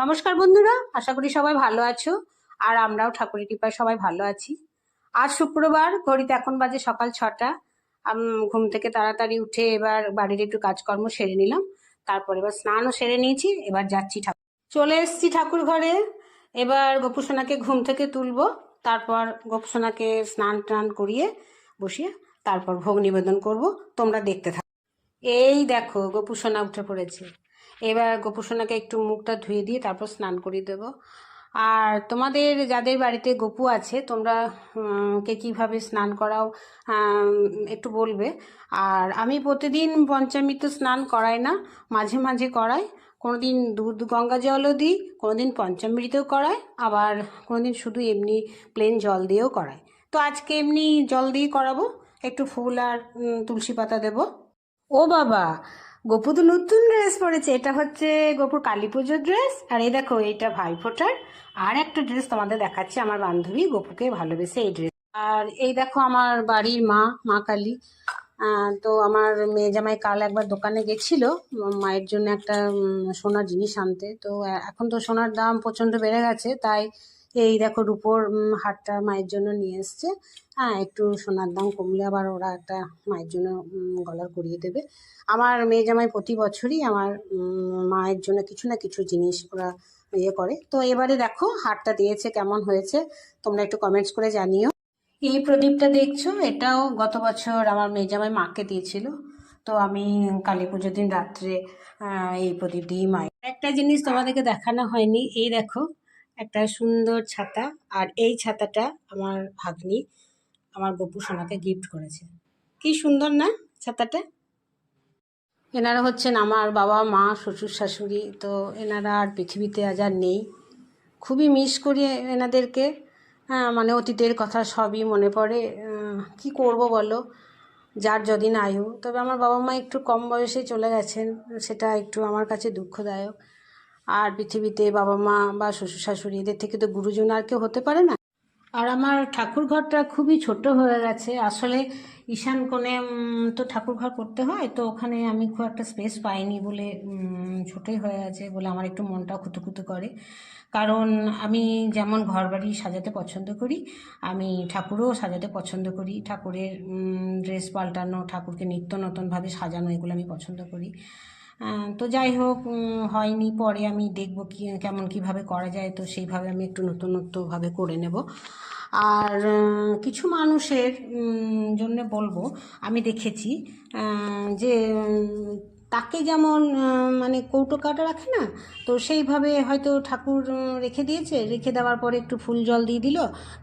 নমস্কার বন্ধুরা, আশা করি সবাই ভালো আছো আর আমরাও ঠাকুরের কৃপায় সবাই ভালো আছি। আজ শুক্রবার, ঘড়িতে এখন বাজে সকাল ছটা। ঘুম থেকে তাড়াতাড়ি উঠে এবার বাড়ির একটু কাজকর্ম সেরে নিলাম। তারপর এবার স্নানও সেরে নিয়েছি, এবার যাচ্ছি ঠাকুর চলে এসেছি ঠাকুর ঘরে। এবার গোপুসোনাকে ঘুম থেকে তুলবো, তারপর গোপুসোনাকে স্নান টান করিয়ে বসিয়ে তারপর ভোগ নিবেদন করব। তোমরা দেখতে থাকো। এই দেখো, গোপুসোনা উঠে পড়েছে। এবার গোপুসোনাকে একটু মুখটা ধুয়ে দিয়ে তারপর স্নান করিয়ে দেবো। আর তোমাদের যাদের বাড়িতে গপু আছে, তোমরা কে কীভাবে স্নান করাও একটু বলবে। আর আমি প্রতিদিন পঞ্চামৃত স্নান করাই না, মাঝে মাঝে করাই। কোনো দিন দুধ গঙ্গা জলও দিই কোনো দিন পঞ্চামৃতও করাই, আবার কোনো দিন শুধু এমনি প্লেন জল দিয়েও করাই। তো আজকে এমনি জল দিয়ে করাবো, একটু ফুল আর তুলসী পাতা দেবো। ও বাবা গপু তো নতুন ড্রেস পরেছে। এটা হচ্ছে গপুর কালী পুজোর ড্রেস আর এই দেখো, এটা ভাইফোঁটার। আর একটা ড্রেস তোমাদের দেখাচ্ছি, আমার বান্ধবী গোপুকে ভালোবেসে এই ড্রেস আর এই দেখো, আমার বাড়ির মা মা কালী। তো আমার মেয়ে জামাই কাল একবার দোকানে গেছিল মায়ের জন্য একটা সোনার জিনিস আনতে। তো এখন তো সোনার দাম প্রচণ্ড বেড়ে গেছে, তাই এই দেখো রূপোর হারটা মায়ের জন্য নিয়ে এসছে। হ্যাঁ একটু সোনার দাম কমলে আবার ওরা একটা মায়ের জন্য গলার করিয়ে দেবে। আমার মেয়ে জামাই প্রতি বছরই আমার মায়ের জন্য কিছু না কিছু জিনিস ওরা ইয়ে করে। তো এবারে দেখো হারটা দিয়েছে, কেমন হয়েছে, তোমরা একটু কমেন্টস করে জানিও। এই প্রদীপটা দেখছ? এটাও গত বছর আমার মেয়ে জামাই মাকে দিয়েছিল। তো আমি কালী পুজোর দিন রাত্রে এই প্রদীপ দিই মায়ের। একটা জিনিস তোমাদেরকে দেখানো হয়নি, এই দেখো একটা সুন্দর ছাতা, আর এই ছাতাটা আমার ভাগ্নি, আমার গপু সোনাকে গিফট করেছে। কি সুন্দর না ছাতাটা? এনারা হচ্ছেন আমার বাবা, মা, শ্বশুর, শাশুড়ি, তো এনারা আর পৃথিবীতে আজ আর নেই। খুবই মিস করি এনাদেরকে। হ্যাঁ মানে অতীতের কথা সবই মনে পড়ে। কি করব বলো? যার যদিন আয়ু। তবে আমার বাবা মা একটু কম বয়সে চলে গেছেন, সেটা একটু আমার কাছে দুঃখদায়ক। আর পৃথিবীতে বাবা মা বা শ্বশুর শাশুড়ি, এদের থেকে তো গুরুজন আর কেউ হতে পারে না। আর আমার ঠাকুর ঘরটা খুবই ছোট হয়ে গেছে। আসলে ঈশান কোণে তো ঠাকুর ঘর করতে হয়, তো ওখানে আমি খুব একটা স্পেস পাইনি বলে ছোটই হয়ে আছে বলে আমার একটু মনটা খুতুখুতু করে। কারণ আমি যেমন ঘর বাড়ি সাজাতে পছন্দ করি, আমি ঠাকুরও সাজাতে পছন্দ করি। ঠাকুরের ড্রেস পাল্টানো, ঠাকুরকে নিত্য নতুনভাবে সাজানো, এগুলো আমি পছন্দ করি। তো যাই হোক হয়নি, পরে আমি দেখব কি, কেমন কীভাবে করা যায়, তো সেইভাবে আমি একটু নতুনত্বভাবে করে নেব। আর কিছু মানুষের জন্য বলব, আমি দেখেছি যে তাকে যেমন মানে কৌটো কাটা রাখে না, তো সেইভাবে হয়তো ঠাকুর রেখে দিয়েছে, রেখে দেওয়ার পরে একটু ফুল জল দিয়ে দিল,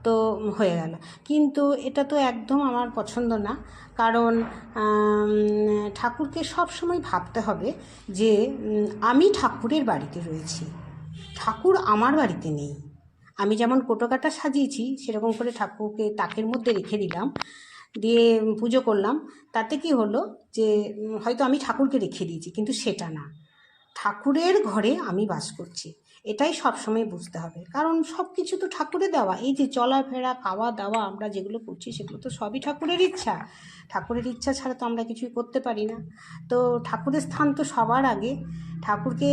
তো হয়ে গেল। কিন্তু এটা তো একদম আমার পছন্দ না, কারণ ঠাকুরকে সব সময় ভাবতে হবে যে আমি ঠাকুরের বাড়িতে রয়েছি, ঠাকুর আমার বাড়িতে নেই। আমি যেমন কোটোকাটা সাজিয়েছি, সেরকম করে ঠাকুরকে তাকের মধ্যে রেখে দিলাম। দিয়ে পুজো করলাম, তাতে কি হলো যে, হয়তো আমি ঠাকুরকে রেখে দিয়েছি, কিন্তু সেটা না। ঠাকুরের ঘরে আমি বাস করছি, এটাই সবসময় বুঝতে হবে। কারণ সব কিছু তো ঠাকুরে দেওয়া, এই যে চলাফেরা খাওয়া দাওয়া আমরা যেগুলো করছি, সেগুলো তো সবই ঠাকুরের ইচ্ছা। ঠাকুরের ইচ্ছা ছাড়া তো আমরা কিছুই করতে পারি না। তো ঠাকুরের স্থান তো সবার আগে। ঠাকুরকে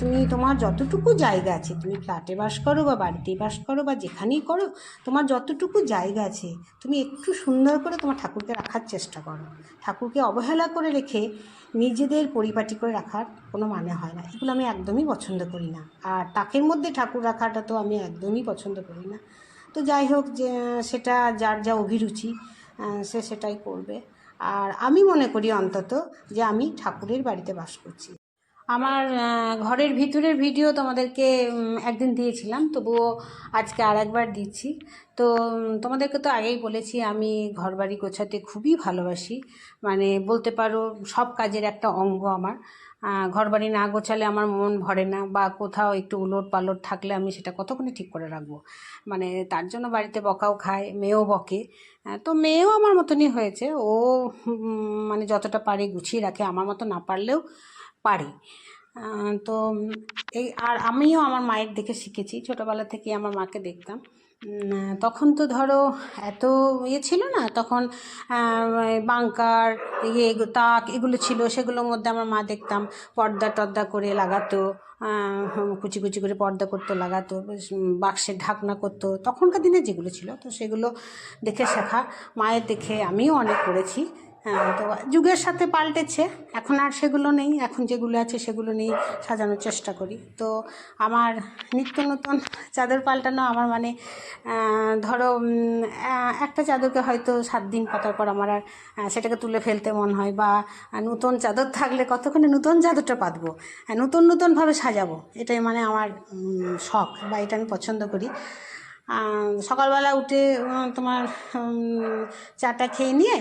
তুমি তোমার যতটুকু জায়গা আছে, তুমি ফ্ল্যাটে বাস করো বা বাড়িতে বাস করো বা যেখানেই করো, তোমার যতটুকু জায়গা আছে, তুমি একটু সুন্দর করে তোমার ঠাকুরকে রাখার চেষ্টা করো। ঠাকুরকে অবহেলা করে রেখে নিজেদের পরিপাটি করে রাখার কোনো মানে হয় না। এগুলো আমি একদমই পছন্দ করি না। আর তাকের মধ্যে ঠাকুর রাখাটা তো আমি একদমই পছন্দ করি না। তো যাই হোক, যে, সেটা যার যা অভিরুচি সে সেটাই করবে। আর আমি মনে করি অন্তত যে, আমি ঠাকুরের বাড়িতে বাস করছি। আমার ঘরের ভিতরের ভিডিও তোমাদেরকে একদিন দিয়েছিলাম, তবুও আজকে আর একবার দিচ্ছি। তো তোমাদেরকে তো আগেই বলেছি, আমি ঘরবাড়ি গোছাতে খুবই ভালোবাসি। মানে বলতে পারো, সব কাজের একটা অঙ্গ আমার। ঘরবাড়ি না গোছালে আমার মন ভরে না, বা কোথাও একটু উলট পালট থাকলে আমি সেটা কতক্ষণে ঠিক করে রাখব। মানে তার জন্য বাড়িতে বকাও খায়, মেয়েও বকে। তো মেয়েও আমার মতনই হয়েছে। ও মানে যতটা পারে গুছিয়ে রাখে, আমার মতো না পারলেও পারে। তো এই আর আমিও আমার মায়ের দেখে শিখেছি। ছোটোবেলা থেকে আমার মাকে দেখতাম। তখন তো ধরো এত ইয়ে ছিল না, তখন বাংকার ইয়ে তাক এগুলো ছিল, সেগুলোর মধ্যে আমার মা দেখতাম। পর্দা টর্দা করে লাগাতো কুচি কুচি করে পর্দা করতো, লাগাতো বাক্সের ঢাকনা করতো। তখনকার দিনে যেগুলো ছিল, তো সেগুলো দেখে শেখা। মায়ের দেখে আমিও অনেক করেছি। তো যুগের সাথে পাল্টেছে। এখন আর সেগুলো নেই। এখন যেগুলো আছে সেগুলো নিয়ে সাজানোর চেষ্টা করি। তো আমার নিত্য নতুন চাদর পাল্টানো আমার মানে ধরো একটা চাদরকে হয়তো সাত দিন পাতার পর আমার আর সেটাকে তুলে ফেলতে মন হয় বা নতুন চাদর থাকলে কতক্ষণে নতুন চাদরটা পাতবো? নতুন নতুনভাবে সাজাবো। এটাই মানে আমার শখ বা এটা আমি পছন্দ করি। সকালবেলা উঠে তোমার চাটা খেয়ে নিয়ে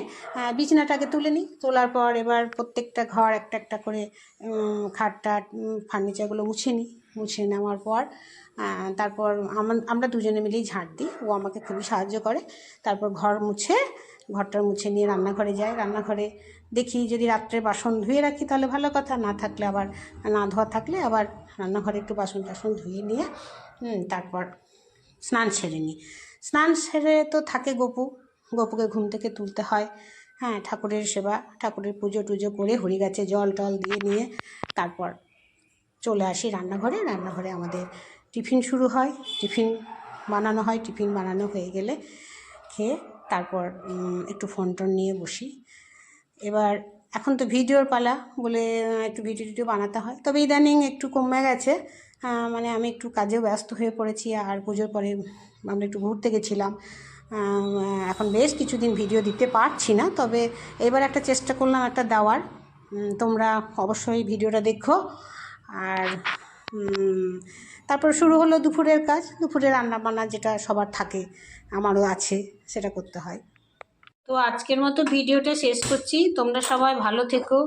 বিছানাটাকে তুলে নিই। তোলার পর এবার প্রত্যেকটা ঘর একটা একটা করে খাটটা ফার্নিচারগুলো মুছে নিই। মুছে নেওয়ার পর তারপর আমরা দুজনে মিলেই ঝাঁট দিই। ও আমাকে খুবই সাহায্য করে। তারপর ঘর মুছে, ঘরটা মুছে নিয়ে রান্নাঘরে যাই। রান্নাঘরে দেখি যদি রাত্রে বাসন ধুয়ে রাখি তাহলে ভালো কথা। না থাকলে আবার, না ধোয়া থাকলে আবার রান্নাঘরে একটু বাসন টাসন ধুয়ে নিয়ে তারপর স্নান সেরে নিই স্নান সেরে তো থাকে গপু। গপুকে ঘুম থেকে তুলতে হয়। হ্যাঁ ঠাকুরের সেবা, ঠাকুরের পুজো টুজো করে হরি গাছে জল টল দিয়ে নিয়ে তারপর চলে আসি রান্নাঘরে। রান্নাঘরে আমাদের টিফিন শুরু হয়। টিফিন বানানো হয়। টিফিন বানানো হয়ে গেলে খেয়ে তারপর একটু ফোন টোন নিয়ে বসি। এবার এখন তো ভিডিওর পালা বলে একটু ভিডিও টিডিও বানাতে হয়। তবে ইদানিং একটু কমে গেছে। মানে আমি একটু কাজেও ব্যস্ত হয়ে পড়েছি আর পুজোর পরে আমরা একটু ঘুরতে গেছিলাম। এখন বেশ কিছুদিন ভিডিও দিতে পারছি না, তবে এবার একটা চেষ্টা করলাম একটা দেওয়ার। তোমরা অবশ্যই ভিডিওটা দেখো। আর তারপর শুরু হলো দুপুরের কাজ, দুপুরে রান্না বান্না যেটা সবার থাকে, আমারও আছে, সেটা করতে হয়। তো আজকের মতো ভিডিওটা শেষ করছি। তোমরা সবাই ভালো থেকো,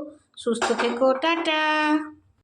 সুস্থ থেকো, টাটা!